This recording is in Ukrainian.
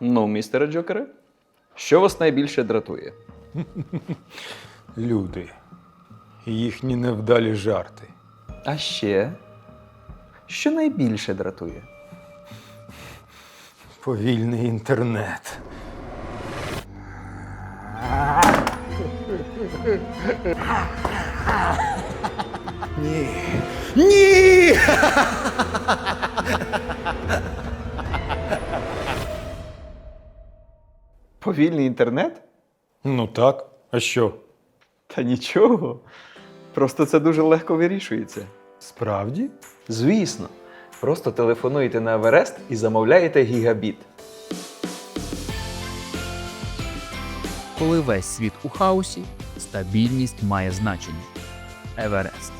Ну, містере Джокере, що вас найбільше дратує? Люди. Їхні невдалі жарти. А ще, що найбільше дратує? Повільний інтернет. Ні. Ні! Повільний інтернет? Ну так. А що? Та нічого. Просто це дуже легко вирішується. Справді? Звісно. Просто телефонуєте на Еверест і замовляєте гігабіт. Коли весь світ у хаосі, стабільність має значення. Еверест.